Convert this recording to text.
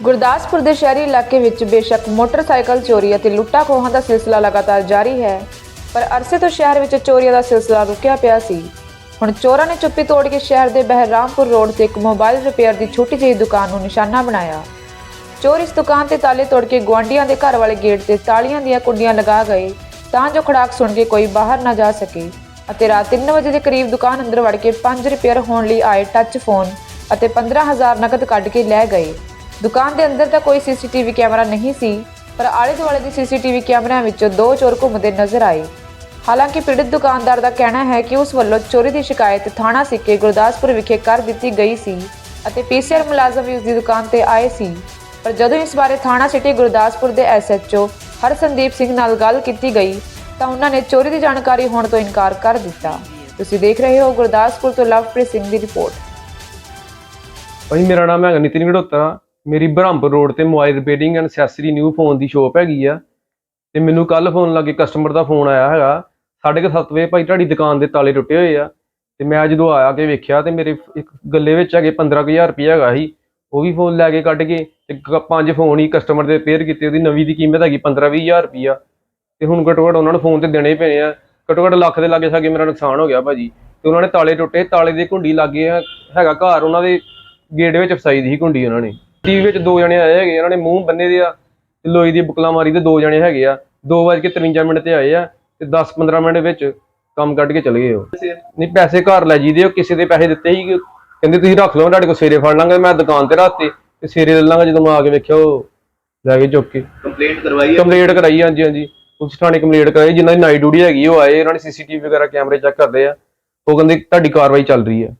ਗੁਰਦਾਸਪੁਰ ਦੇ ਸ਼ਹਿਰੀ ਇਲਾਕੇ ਵਿੱਚ ਬੇਸ਼ੱਕ ਮੋਟਰਸਾਈਕਲ ਚੋਰੀ ਅਤੇ ਲੁੱਟਾਂ ਖੋਹਾਂ ਦਾ ਸਿਲਸਿਲਾ ਲਗਾਤਾਰ ਜਾਰੀ ਹੈ, ਪਰ ਅਰਸੇ ਤੋਂ ਸ਼ਹਿਰ ਵਿੱਚ ਚੋਰੀਆਂ ਦਾ ਸਿਲਸਿਲਾ ਰੁਕਿਆ ਪਿਆ ਸੀ। ਹੁਣ ਚੋਰਾਂ ਨੇ ਚੁੱਪੀ ਤੋੜ ਕੇ ਸ਼ਹਿਰ ਦੇ ਬਹਿਰਾਮਪੁਰ ਰੋਡ ਤੇ ਇੱਕ ਮੋਬਾਈਲ ਰਿਪੇਅਰ ਦੀ ਛੋਟੀ ਜਿਹੀ ਦੁਕਾਨ ਨੂੰ ਨਿਸ਼ਾਨਾ ਬਣਾਇਆ। ਚੋਰ ਇਸ ਦੁਕਾਨ ਤੇ ਤਾਲੇ ਤੋੜ ਕੇ ਗੁਆਂਢੀਆਂ ਦੇ ਘਰ ਵਾਲੇ ਗੇਟ ਤੇ ਤਾਲੀਆਂ ਦੀਆਂ ਕੁੰਡੀਆਂ ਲਗਾ ਗਏ, ਤਾਂ ਜੋ ਖੜਾਕ ਸੁਣ ਕੇ ਕੋਈ ਬਾਹਰ ਨਾ ਜਾ ਸਕੇ ਅਤੇ ਰਾਤ 3 ਵਜੇ ਦੇ ਕਰੀਬ ਦੁਕਾਨ ਅੰਦਰ ਵੜ ਕੇ ਪੰਜ ਰਿਪੇਅਰ ਹੋਣ ਲਈ ਆਏ ਟੱਚ ਫੋਨ ਅਤੇ 15000 ਨਕਦ ਕੱਢ ਕੇ ਲੈ ਗਏ। ਦੁਕਾਨ ਦੇ ਅੰਦਰ ਤਾਂ ਕੋਈ ਸੀਸੀਟੀਵੀ ਕੈਮਰਾ ਨਹੀਂ ਸੀ, ਪਰ ਆਲੇ ਦੁਆਲੇ ਦੇ ਸੀਸੀਟੀਵੀ ਕੈਮਰਿਆਂ ਵਿੱਚੋਂ ਦੋ ਚੋਰ ਘੁੰਮਦੇ ਨਜ਼ਰ ਆਏ। ਹਾਲਾਂਕਿ ਪੀੜਤ ਦੁਕਾਨਦਾਰ ਦਾ ਕਹਿਣਾ ਹੈ ਕਿ ਉਸ ਵੱਲੋਂ ਚੋਰੀ ਦੀ ਸ਼ਿਕਾਇਤ ਥਾਣਾ ਸਿੱਕੇ ਗੁਰਦਾਸਪੁਰ ਵਿਖੇ ਕਰ ਦਿੱਤੀ ਗਈ ਸੀ ਅਤੇ ਪੀਸੀਆਰ ਮੁਲਾਜ਼ਮ ਵੀ ਉਸ ਦੀ ਦੁਕਾਨ ਤੇ ਆਏ ਸੀ। ਪਰ ਜਦੋਂ ਇਸ ਬਾਰੇ ਥਾਣਾ ਸਿਟੀ ਗੁਰਦਾਸਪੁਰ ਦੇ ਐਸਐਚਓ ਹਰਸੰਦੀਪ ਸਿੰਘ ਨਾਲ ਗੱਲ ਕੀਤੀ ਗਈ, ਤਾਂ ਉਹਨਾਂ ਨੇ ਚੋਰੀ ਦੀ ਜਾਣਕਾਰੀ ਹੋਣ ਤੋਂ ਇਨਕਾਰ ਕਰ ਦਿੱਤਾ। ਤੁਸੀਂ ਦੇਖ ਰਹੇ ਹੋ ਗੁਰਦਾਸਪੁਰ ਤੋਂ ਲਵਪ੍ਰੀਤ ਸਿੰਘ ਦੀ ਰਿਪੋਰਟ। ਭਾਈ, ਮੇਰਾ ਨਾਮ ਹੈ ਨਿਤਿਨ ਘੜੋਤਰਾ ਮੇਰੀ ਬ੍ਰਹਮਪੁਰ ਰੋਡ ਤੇ mobile repairing and accessory new phone the shop ਹੈਗੀ ਆ। ਤੇ ਮੈਨੂੰ ਕੱਲ ਫੋਨ ਲੱਗੇ ਕਸਟਮਰ ਦਾ ਫੋਨ ਆਇਆ ਹੈਗਾ। ਸਾਢੇ ਕੁ ਸੱਤ ਵਜੇ ਭਾਈ ਤੁਹਾਡੀ ਦੁਕਾਨ ਦੇ ਤਾਲੇ ਟੁੱਟੇ ਹੋਏ ਆ। ਤੇ ਮੈਂ ਜਦੋਂ ਆਇਆ ਕੇ ਵੇਖਿਆ ਤੇ ਮੇਰੇ ਇੱਕ ਗੱਲੇ ਵਿੱਚ ਹੈਗੇ 15000 ਰੁਪਏ ਹੈਗਾ ਸੀ। ਉਹ ਵੀ ਫੋਨ ਲੈ ਕੇ ਕੱਢ ਕੇ ਤੇ ਪੰਜ ਫੋਨ ਹੀ ਕਸਟਮਰ ਦੇ ਰਿਪੇਅਰ ਕੀਤੇ, ਉਹਦੀ ਨਵੀਂ ਦੀ ਕੀਮਤ ਹੈਗੀ 15-20000 ਰੁਪਈਆ ਤੇ ਹੁਣ ਘੱਟੋ ਘੱਟ ਉਹਨਾਂ ਨੂੰ ਫੋਨ ਤੇ ਦੇਣੇ ਹੀ ਪੈਣੇ ਆ। ਘੱਟੋ ਘੱਟ ਲੱਖ ਦੇ ਲਾਗੇ ਸਾਗੇ ਮੇਰਾ ਨੁਕਸਾਨ ਹੋ ਗਿਆ ਭਾਜੀ। ਤੇ ਉਹਨਾਂ ਨੇ ਤਾਲੇ ਟੁੱਟੇ, ਤਾਲੇ ਦੇ ਘੁੰਡੀ ਲੱਗੇ ਹੈਗਾ ਘਰ। ਉਹਨਾਂ ਦੇ ਗੇਟ ਵਿੱਚ ਫਸਾਈ ਦੀ ਸੀ ਕੁੰਡੀ ਉਹਨਾਂ ਨੇ। ਟੀਵੀ ਵਿੱਚ ਦੋ ਜਣੇ ਆਏ ਹੈਗੇ ਉਹਨਾਂ ਨੇ ਮੂੰਹ ਬੰਨੇ ਦੇ ਆ ਤੇ ਲੋਈ ਦੀ ਬੁਕਲਾ ਮਾਰੀ ਤੇ ਦੋ ਜਣੇ ਹੈਗੇ ਆ। 2:53 ਮਿੰਟ ਤੇ ਆਏ ਆ ਤੇ 10-15 ਮਿੰਟ ਵਿੱਚ ਕੰਮ ਕੱਢ ਕੇ ਚਲੇ ਗਏ ਉਹ। ਨਹੀਂ ਪੈਸੇ ਘਰ ਲੈ ਜੀਦੇ ਉਹ ਕਿਸੇ ਦੇ ਪੈਸੇ ਦਿੱਤੇ ਸੀ ਕਹਿੰਦੇ ਤੁਸੀਂ ਰੱਖ ਲਓ ਤੁਹਾਡੇ ਕੋਲ ਸਵੇਰੇ ਫੜ ਲਾਂਗੇ ਮੈਂ ਦੁਕਾਨ ਤੇ ਰੱਖਤੇ ਤੇ ਸਵੇਰੇ ਲੈ ਲਾਂਗਾ ਜਦੋਂ ਮੈਂ ਆ ਕੇ ਵੇਖਿਆ ਉਹ ਲੈ ਕੇ ਚੁੱਕ ਕੇ। ਕੰਪਲੇਂਟ ਕਰਵਾਈ ਹੈ ਕੰਪਲੀਟ ਕਰਾਈ ਹਾਂਜੀ ਹਾਂਜੀ। ਪੁਲਿਸ ਥਾਣੇ ਕੰਪਲੀਟ ਕਰਾਈ ਜਿਨ੍ਹਾਂ ਦੀ ਨਾਈਟ ਡਿਊਟੀ ਹੈਗੀ ਉਹ ਆਏ ਉਹਨਾਂ ਨੇ ਸੀਸੀਟੀਵੀ ਵਗੈਰਾ ਕੈਮਰੇ ਚੈੱਕ ਕਰਦੇ ਆ। ਉਹ ਕਹਿੰਦੇ ਤੁਹਾਡੀ ਕਾਰਵਾਈ ਚੱਲ ਰਹੀ ਹੈ